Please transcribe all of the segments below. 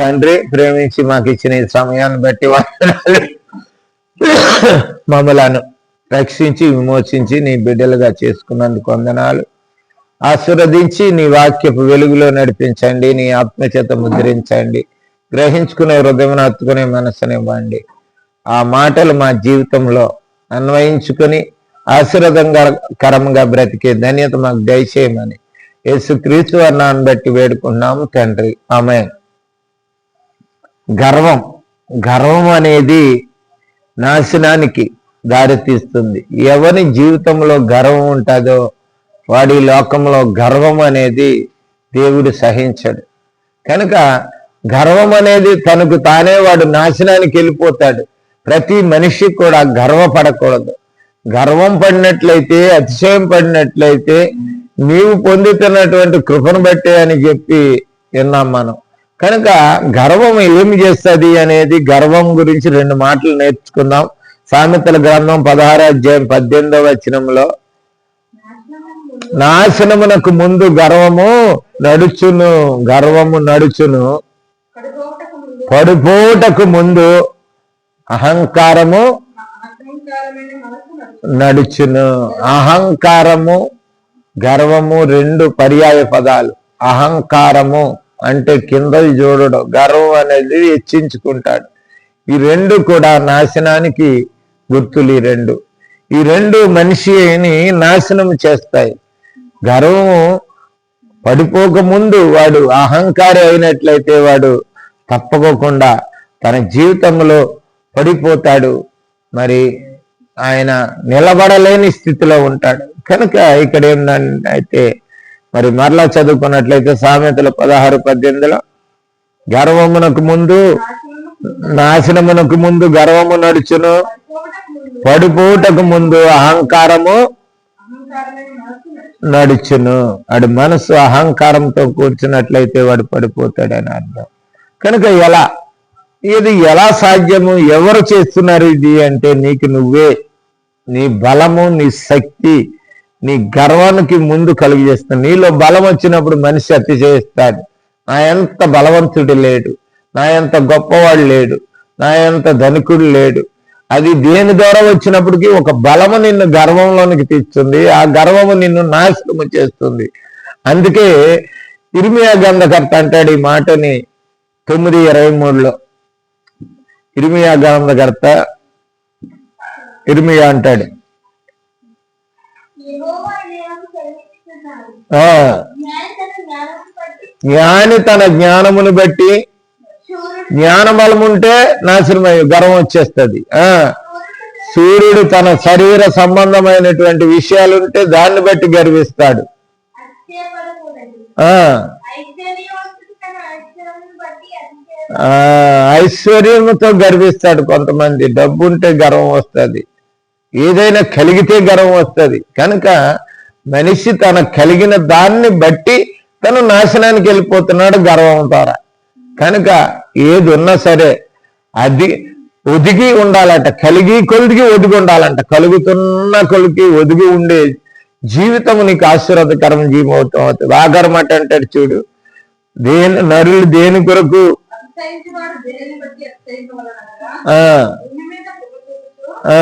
తండ్రి ప్రేమించి మాకు ఇచ్చిన ఈ సమయాన్ని బట్టి మమ్మలను రక్షించి విమోచించి నీ బిడ్డలుగా చేసుకున్నందుకు వందనాలు. ఆశీర్వదించి నీ వాక్యపు వెలుగులో నడిపించండి నీ ఆత్మచేత ముద్రించండి. గ్రహించుకునే హృదయం హత్తుకునే మనసునివ్వండి ఆ మాటలు మా జీవితంలో అన్వయించుకొని ఆశీర్వదంకరంగా బ్రతికే ధన్యత మాకు దయచేయమని యేసుక్రీస్తు అన్నాన్ని బట్టి వేడుకున్నాము తండ్రి. ఆమె గర్వం. గర్వం అనేది నాశనానికి దారితీస్తుంది. ఎవరి జీవితంలో గర్వం ఉంటుందో వాడి లోకంలో గర్వం అనేది దేవుడు సహించడు. కనుక గర్వం అనేది తనకు తానే వాడు నాశనానికి వెళ్ళిపోతాడు. ప్రతి మనిషి కూడా గర్వపడకూడదు. గర్వం పడినట్లయితే అతిశయం పడినట్లయితే నీవు పొందుతున్నటువంటి కృపను బట్టే అని చెప్పి విన్నాం మనం. కనుక గర్వం ఏమి చేస్తుంది అనేది గర్వం గురించి రెండు మాటలు నేర్చుకుందాం. సామెతల గ్రంథం పదహారు అధ్యాయం పద్దెనిమిదవ వచనంలో నాశనమునకు ముందు గర్వము నడుచును గర్వము నడుచును. ముందు పడిపోటకు ముందు అహంకారము నడుచును. అహంకారము గర్వము రెండు పర్యాయ పదాలు. అహంకారము అంటే కిందది చూడడం గర్వం అనేది హెచ్చించుకుంటాడు. ఈ రెండు కూడా నాశనానికి గుర్తులు ఈ రెండు. ఈ రెండు మనిషిని నాశనం చేస్తాయి. గర్వము పడిపోకముందు వాడు అహంకారి అయినట్లయితే వాడు తప్పకోకుండా తన జీవితంలో పడిపోతాడు. మరి ఆయన నిలబడలేని స్థితిలో ఉంటాడు. కనుక ఇక్కడ ఏంటంటే మరి మరలా చదువుకున్నట్లయితే సామెతల పదహారు పద్దెనిమిదిలో గర్వమునకు ముందు నాశనమునకు ముందు గర్వము నడుచును. పడిపోటకు ముందు అహంకారము నడుచును. వాడి మనసు అహంకారంతో కూర్చున్నట్లయితే వాడు పడిపోతాడని అర్థం. కనుక ఎలా? ఇది ఎలా సాధ్యము? ఎవరు చేస్తున్నారు ఇది అంటే నీకు నువ్వే. నీ బలము నీ శక్తి నీ గర్వానికి ముందు కలుగు చేస్తాను నీలో బలం వచ్చినప్పుడు మనిషి అతి చేస్తాడు. నా ఎంత బలవంతుడు లేడు. నా ఎంత గొప్పవాడు లేడు. నా ఎంత ధనికుడు లేడు. అది దేని ద్వారా వచ్చినప్పటికీ ఒక బలము నిన్ను గర్వంలోనికి తెచ్చుంది ఆ గర్వము నిన్ను నాశనము చేస్తుంది. అందుకే ఇర్మియా గంధకర్త అంటాడు ఈ మాటని తొమ్మిది ఇరవై మూడులో. ఇర్మియా గంధకర్త ఇర్మియా అంటాడు. జ్ఞాని తన జ్ఞానమును బట్టి జ్ఞాన బలం ఉంటే నాశనమై గర్వం వచ్చేస్తుంది. ఆ. సూర్యుడు తన శరీర సంబంధమైనటువంటి విషయాలు ఉంటే దాన్ని బట్టి గర్విస్తాడు. ఐశ్వర్యముతో ఆ. గర్విస్తాడు కొంతమంది. డబ్బు ఉంటే గర్వం వస్తుంది. ఏదైనా కలిగితే గర్వం వస్తుంది. కనుక మనిషి తన కలిగిన దాన్ని బట్టి తను నాశనానికి వెళ్ళిపోతున్నాడు గర్వం ద్వారా కనుక ఏది ఉన్నా సరే అది ఒదిగి ఉండాలంట కలిగి కొలిగి ఒదిగి ఉండాలంట. కలుగుతున్న కొలికి ఒదిగి ఉండే జీవితం నీకు ఆశీర్వాదకరం జీవితం అవుతుంది ఆగరమట అంటాడు చూడు. దేని నరులు దేని కొరకు? ఆ.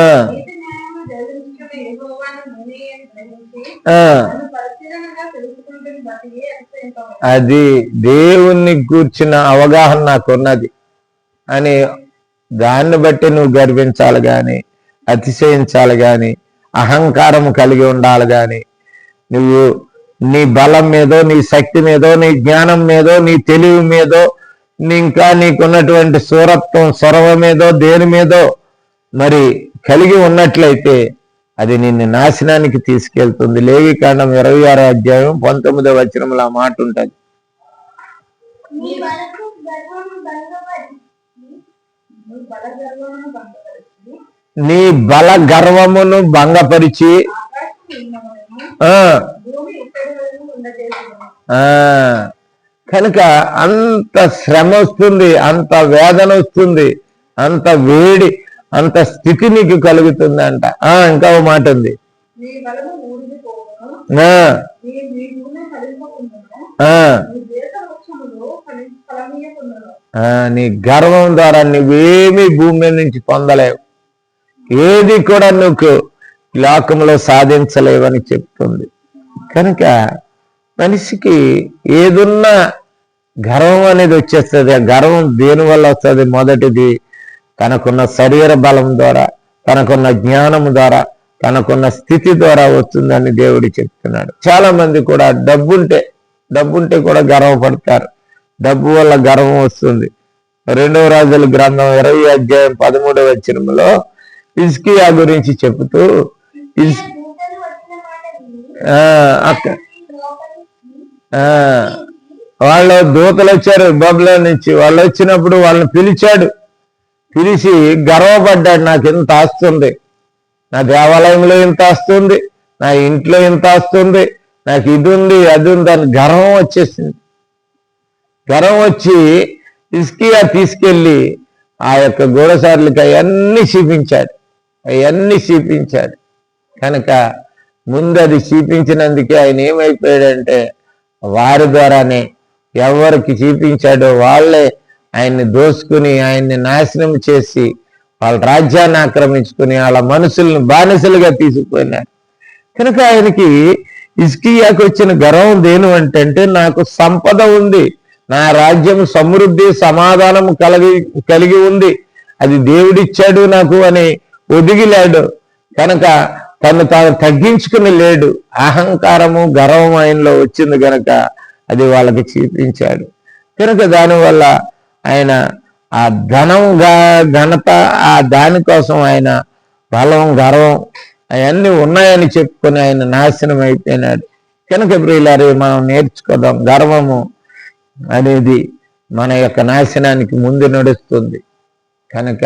అది దేవుణ్ణి కూర్చిన అవగాహన నాకున్నది. అని దాన్ని బట్టి నువ్వు గర్వించాలి గాని అతిశయించాలి గాని అహంకారం కలిగి ఉండాలి గాని నువ్వు నీ బలం మీదో నీ శక్తి మీదో నీ జ్ఞానం మీదో నీ తెలివి మీదో నీ ఇంకా నీకున్నటువంటి సూరత్వం సొరవ మీదో దేని మీదో మరి కలిగి ఉన్నట్లయితే అది నిన్ను నాశనానికి తీసుకెళ్తుంది. లేవి కాండం ఇరవై ఆరో అధ్యాయం పంతొమ్మిదో వచనంలో ఆ మాట ఉంటుంది. నీ బల గర్వమును భంగపరిచి కనుక అంత శ్రమ వస్తుంది అంత వేదన వస్తుంది అంత వేడి అంత స్థితి నీకు కలుగుతుంది అంట ఆ ఇంకా ఓ మాట ఉంది. నీ గర్వం ద్వారా నువ్వేమీ భూమి నుంచి పొందలేవు. ఏది కూడా నువ్వు లోకంలో సాధించలేవని చెప్తుంది. కనుక మనిషికి ఏదున్నా గర్వం అనేది వచ్చేస్తుంది. ఆ గర్వం దేని వల్ల వస్తుంది? మొదటిది తనకున్న శరీర బలం ద్వారా తనకున్న జ్ఞానం ద్వారా తనకున్న స్థితి ద్వారా వస్తుందని దేవుడు చెప్తున్నాడు. చాలా మంది కూడా డబ్బుంటే డబ్బుంటే కూడా గర్వపడతారు. డబ్బు వల్ల గర్వం వస్తుంది. రెండవ రాజుల గ్రంథం ఇరవై అధ్యాయం పదమూడవ వచనంలో ఇస్కియా గురించి చెబుతూ ఇస్ అక్క వాళ్ళు దూతలు వచ్చారు బబులో నుంచి. వాళ్ళు వచ్చినప్పుడు వాళ్ళని పిలిచాడు. పిలిచి గర్వపడ్డాడు నాకు ఇంత ఆస్తుంది. నా దేవాలయంలో ఇంత ఆస్తుంది. నా ఇంట్లో ఇంత ఆస్తుంది. నాకు ఇది ఉంది అది ఉంది అని గర్వం వచ్చేసింది. గర్వం వచ్చి ఇస్కియా తీసుకెళ్ళి ఆ యొక్క గూఢసార్లకి అవన్నీ చూపించాడు. అవన్నీ చూపించాడు. కనుక ముందు అది చూపించినందుకే ఆయన ఏమైపోయాడంటే వారి ద్వారానే ఎవరికి చూపించాడో వాళ్ళే ఆయన్ని దోసుకుని ఆయన్ని నాశనం చేసి వాళ్ళ రాజ్యాన్ని ఆక్రమించుకుని వాళ్ళ మనుషులను బానిసలుగా తీసుకుపోయినారు. కనుక ఆయనకి ఇస్కియాకి వచ్చిన గర్వం దేని అంటే నాకు సంపద ఉంది. నా రాజ్యం సమృద్ధి సమాధానం కలిగి కలిగి ఉంది. అది దేవుడిచ్చాడు నాకు అని ఒదిగిలాడు. కనుక తను తాను తగ్గించుకుని లేడు. అహంకారము గర్వం ఆయనలో వచ్చింది కనుక అది వాళ్ళకి చూపించాడు. కనుక దానివల్ల ఆయన ఆ ధనంగా ఘనత ఆ దానికోసం ఆయన బలం గర్వం అవన్నీ ఉన్నాయని చెప్పుకొని ఆయన నాశనం అయిపోయినాడు. కనుక ప్రియులారి మనం నేర్చుకోదాం గర్వము అనేది మన యొక్క నాశనానికి ముందు నడుస్తుంది. కనుక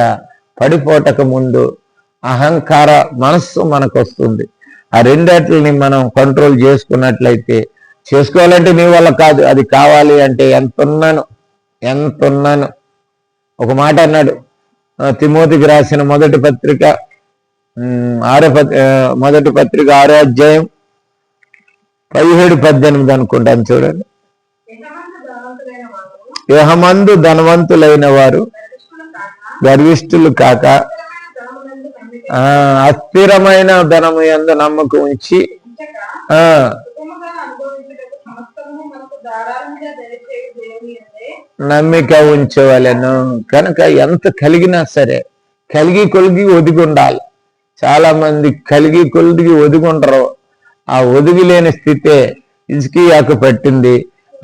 పడిపోటక ముందు అహంకార మనస్సు మనకు వస్తుంది ఆ రెండాటిని మనం కంట్రోల్ చేసుకున్నట్లయితే చేసుకోవాలంటే నీ వల్ల కాదు అది కావాలి అంటే ఎంత ఉన్నాను ఎంత ఉన్నాను ఒక మాట అన్నాడు. తిమోతికి రాసిన మొదటి పత్రిక ఆరో మొదటి పత్రిక ఆరో అధ్యాయం పదిహేడు పద్దెనిమిది అనుకుంటాను చూడండి. యహమందు ధనవంతులైన వారు గర్విష్ఠులు కాక ఆ అస్థిరమైన ధనము ఎందు నమ్మకం ఉంచి నమ్మిక ఉంచవలను. కనుక ఎంత కలిగినా సరే కలిగి కొలిగి ఒదిగి ఉండాలి చాలా మంది కలిగి కొలిగి ఒదిగి ఉండరు ఆ ఒదిగి లేని స్థితే ఇసుకియాకు పట్టింది.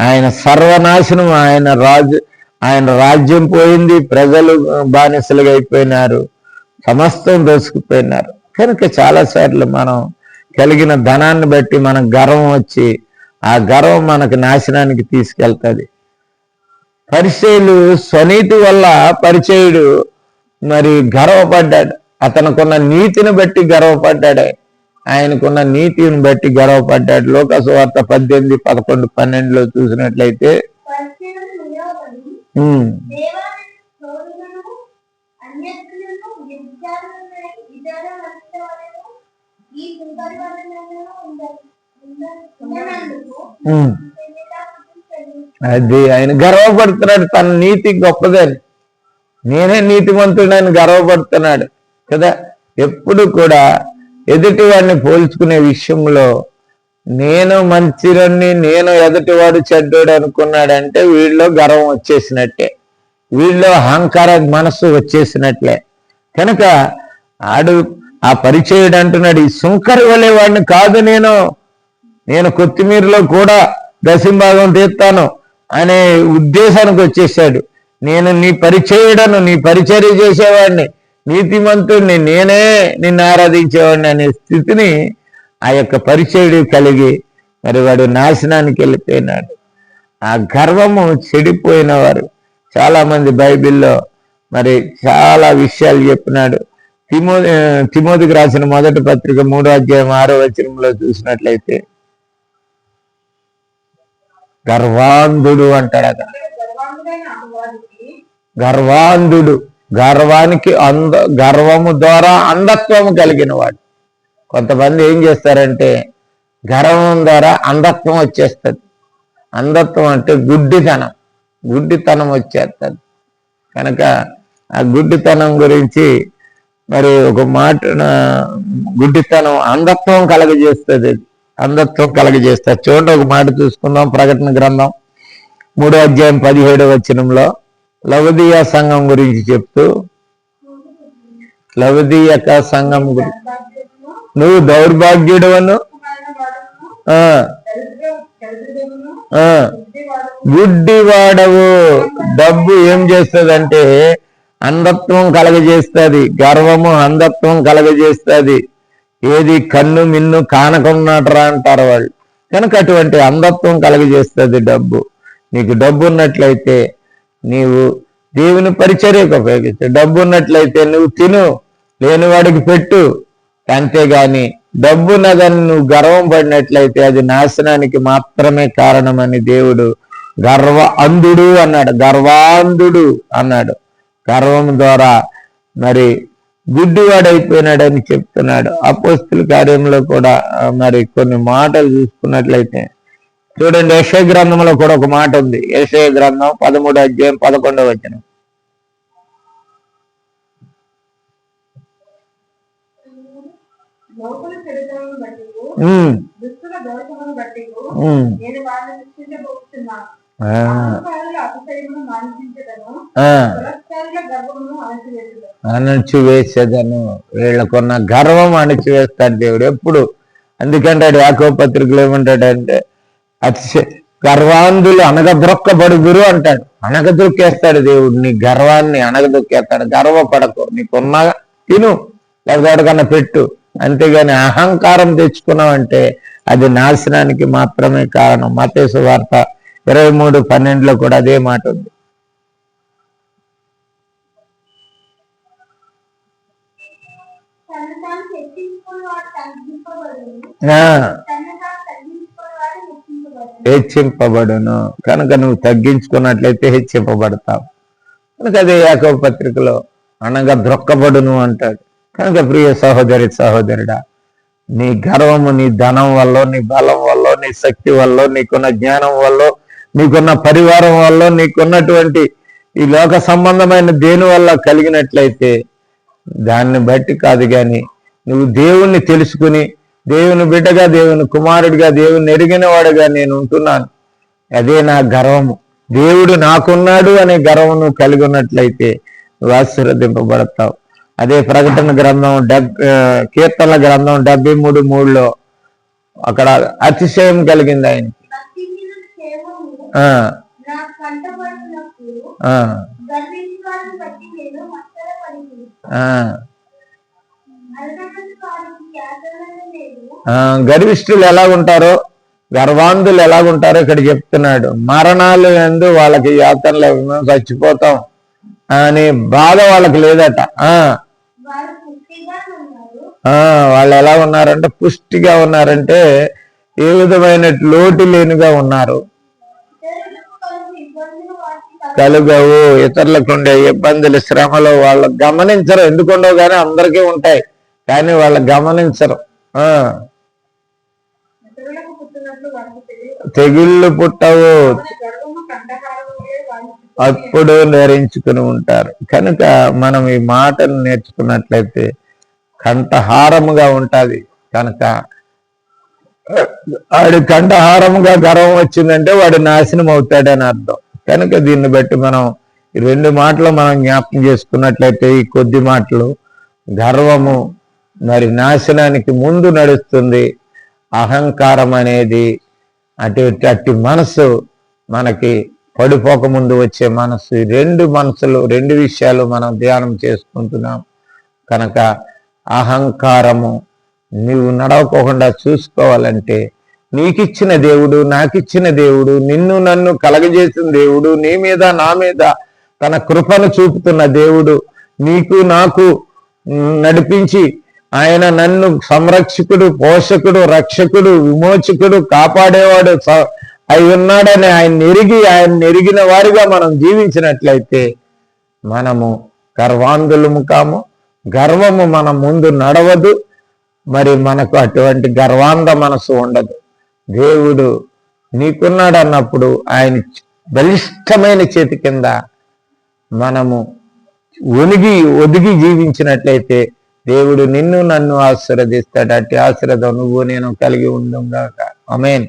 ఆయన సర్వనాశనం ఆయన రాజు ఆయన రాజ్యం పోయింది. ప్రజలు బానిసలుగా అయిపోయినారు సమస్తం దోసుకుపోయినారు. కనుక చాలాసార్లు మనం కలిగిన ధనాన్ని బట్టి మనం గర్వం వచ్చి ఆ గర్వం మనకు నాశనానికి తీసుకెళ్తుంది. పరిచయులు స్వనీతి వల్ల పరిచయుడు మరి గర్వపడ్డాడు. అతనుకున్న నీతిని బట్టి గర్వపడ్డాడు. ఆయనకున్న నీతిని బట్టి గర్వపడ్డాడు. లోకసువార్త పద్దెనిమిది పదకొండు పన్నెండులో చూసినట్లయితే ఈ అది ఆయన గర్వపడుతున్నాడు తన నీతి గొప్పదని. నేనే నీతిమంతుడని గర్వపడుతున్నాడు కదా. ఎప్పుడు కూడా ఎదుటివాడిని పోల్చుకునే విషయంలో నేను మంచిరని నేను ఎదుటివాడు చెడ్డోడు అనుకున్నాడంటే వీళ్ళలో గర్వం వచ్చేసినట్టే. వీళ్ళలో అహంకార మనస్సు వచ్చేసినట్లే. కనుక ఆడు ఆ పరిచయుడు అంటున్నాడు ఈ సుంకరి వలే వాడిని కాదు నేను. నేను కొత్తిమీరలో కూడా దశంభాగం తీస్తాను అనే ఉద్దేశానికి వచ్చేసాడు. నేను నీ పరిచయుడను నీ పరిచర్య చేసేవాడిని నీతిమంతుడిని నేనే నిన్ను ఆరాధించేవాడిని అనే స్థితిని ఆ యొక్క పరిచయుడు కలిగి మరి వాడు నాశనానికి వెళ్ళిపోయినాడు. ఆ గర్వము చెడిపోయిన వారు చాలామంది బైబిల్లో మరి చాలా విషయాలు చెప్పినాడు. తిమో తిమోదికి రాసిన మొదటి పత్రిక మూడో అధ్యాయం ఆరో వచనంలో చూసినట్లయితే గర్వాంధుడు అంటాడు అక్కడ గర్వాంధుడు. గర్వానికి అంద గర్వము ద్వారా అంధత్వము కలిగిన వాడు కొంతమంది ఏం చేస్తారంటే గర్వం ద్వారా అంధత్వం వచ్చేస్తుంది. అంధత్వం అంటే గుడ్డితనం. గుడ్డితనం వచ్చేస్తుంది. కనుక ఆ గుడ్డితనం గురించి మరి ఒక మాట గుడ్డితనం అంధత్వం కలగజేస్తుంది. అంధత్వం కలగజేస్తుంది చూడండి ఒక మాట చూసుకుందాం ప్రకటన గ్రంథం మూడో అధ్యాయం పదిహేడో వచనంలో లవదీయ సంఘం గురించి చెప్తూ లవదీయక సంఘం గురించి నువ్వు దౌర్భాగ్యుడవను? ఆ, గుడ్డివాడవు. డబ్బు ఏం చేస్తుందంటే అంధత్వం కలగజేస్తుంది గర్వము అంధత్వం కలగజేస్తుంది. ఏది కన్ను మిన్ను కానకున్నట్రా అంటారు వాళ్ళు. కనుక అటువంటి అంధత్వం కలగజేస్తుంది డబ్బు. నీకు డబ్బు ఉన్నట్లయితే నీవు దేవుని పరిచర్యకు ఉపయోగించు డబ్బు ఉన్నట్లయితే నువ్వు తిను లేనివాడికి పెట్టు. అంతేగాని డబ్బు ఉన్నదని నువ్వు గర్వం పడినట్లయితే అది నాశనానికి మాత్రమే కారణమని దేవుడు గర్వ అంధుడు అన్నాడు. గర్వాంధుడు అన్నాడు. గర్వం ద్వారా మరి గుడ్డివాడైపోయినాడని చెప్తున్నాడు. అపోస్తుల కార్యంలో కూడా మరి కొన్ని మాటలు చూసుకున్నట్లయితే. చూడండి యశయ గ్రంథంలో కూడా ఒక మాట ఉంది. యశయ గ్రంథం పదమూడు అధ్యాయం పదకొండవ వచనం. ఉమ్, నేను అణచివేసదను వీళ్ళకున్న గర్వం అణచివేస్తాడు దేవుడు ఎప్పుడు. అందుకంటాడు యాకో పత్రికలు ఏమంటాడంటే అతిశయ గర్వాంధులు అనగద్రొక్కబడుగురు అంటాడు. అనగదొక్కేస్తాడు దేవుడు నీ గర్వాన్ని అనగదొక్కేస్తాడు గర్వపడకు. నీకున్న తిను. లేకపోతే పెట్టు. అంతేగాని అహంకారం తెచ్చుకున్నావంటే అది నాశనానికి మాత్రమే కారణం. మతేసు వార్త ఇరవై మూడు పన్నెండులో కూడా అదే మాట ఉంది తను తాను హెచ్చించుకున్నవాడు తగ్గింపబడును ఆ, తను తాను తగ్గించుకున్నవాడు హెచ్చింపబడును. కనుక నువ్వు తగ్గించుకున్నట్లయితే హెచ్చింపబడతావు. కనుక అదే యాకవ పత్రికలో అనగా ద్రొక్కబడును అంటాడు. కనుక ప్రియ సహోదరి సహోదరుడా నీ గర్వము నీ ధనం వల్ల నీ బలం వల్ల నీ శక్తి వల్ల నీకున్న జ్ఞానం వల్ల నీకున్న పరివారం వల్ల నీకున్నటువంటి ఈ లోక సంబంధమైన దేని వల్ల కలిగినట్లయితే దాన్ని బట్టి కాదు గాని నువ్వు దేవుణ్ణి తెలుసుకుని దేవుని బిడ్డగా దేవుని కుమారుడిగా దేవుని ఎరిగిన వాడుగా నేను ఉంటున్నాను. అదే నా గర్వము. దేవుడు నాకున్నాడు అనే గర్వం నువ్వు కలిగి ఉన్నట్లయితే నువ్వు ఆశీర్వదింపబడతావు. అదే ప్రకటన గ్రంథం డెబ్ కీర్తనల గ్రంథం డెబ్బై మూడు మూడులో అక్కడ అతిశయం కలిగింది ఆయన ఆ, గర్విష్ఠులు ఎలా ఉంటారో గర్వాంధులు ఎలాగుంటారో ఇక్కడ చెప్తున్నాడు. మరణాలు ఎందు వాళ్ళకి యాతనలు మేము చచ్చిపోతాం అని బాధ వాళ్ళకి లేదట. ఆ. వాళ్ళు ఎలా ఉన్నారంటే పుష్టిగా ఉన్నారంటే ఏ విధమైన లోటు లేనిగా ఉన్నారు. కలుగవు ఇతరులకు ఉండే ఇబ్బందులు శ్రమలు వాళ్ళు గమనించరు. ఎందుకుండవు కానీ అందరికీ ఉంటాయి. కానీ వాళ్ళు గమనించరు. తెగుళ్ళు పుట్టవు. అప్పుడు ధరించుకుని ఉంటారు. కనుక మనం ఈ మాటలు నేర్చుకున్నట్లయితే కంఠహారముగా ఉంటది. కనుక వాడి కంఠహారముగా గర్వం వచ్చిందంటే వాడు నాశనం అవుతాడని అర్థం. కనుక దీన్ని బట్టి మనం ఈ రెండు మాటలు మనం జ్ఞాపకం చేసుకున్నట్లయితే ఈ కొద్ది మాటలు గర్వము మరి నాశనానికి ముందు నడుస్తుంది అహంకారం అనేది అటు అట్టి మనసు మనకి పడిపోక ముందు వచ్చే మనసు. రెండు మనసులు రెండు విషయాలు మనం ధ్యానం చేసుకుంటున్నాం. కనుక అహంకారము నీవు నడవకోకుండా చూసుకోవాలంటే నీకిచ్చిన దేవుడు నాకిచ్చిన దేవుడు నిన్ను నన్ను కలగజేసిన దేవుడు నీ మీద నా మీద తన కృపను చూపుతున్న దేవుడు నీకు నాకు నడిపించి ఆయన నన్ను సంరక్షకుడు పోషకుడు రక్షకుడు విమోచకుడు కాపాడేవాడు స- అయి ఉన్నాడని ఆయన ఎరిగి ఆయన ఎరిగిన వారిగా మనం జీవించినట్లయితే మనము గర్వాంధులము కాము. గర్వము మన ముందు నడవదు. మరి మనకు అటువంటి గర్వాంధ మనసు ఉండదు. దేవుడు నీకున్నాడు అన్నప్పుడు ఆయన బలిష్టమైన చేతి కింద మనము ఒనిగి ఒదిగి జీవించినట్లయితే దేవుడు నిన్ను నన్ను ఆశీర్వదిస్తాడు. అట్టి ఆశీర్వదం నువ్వు నేను కలిగి ఉండంగాక అమేన్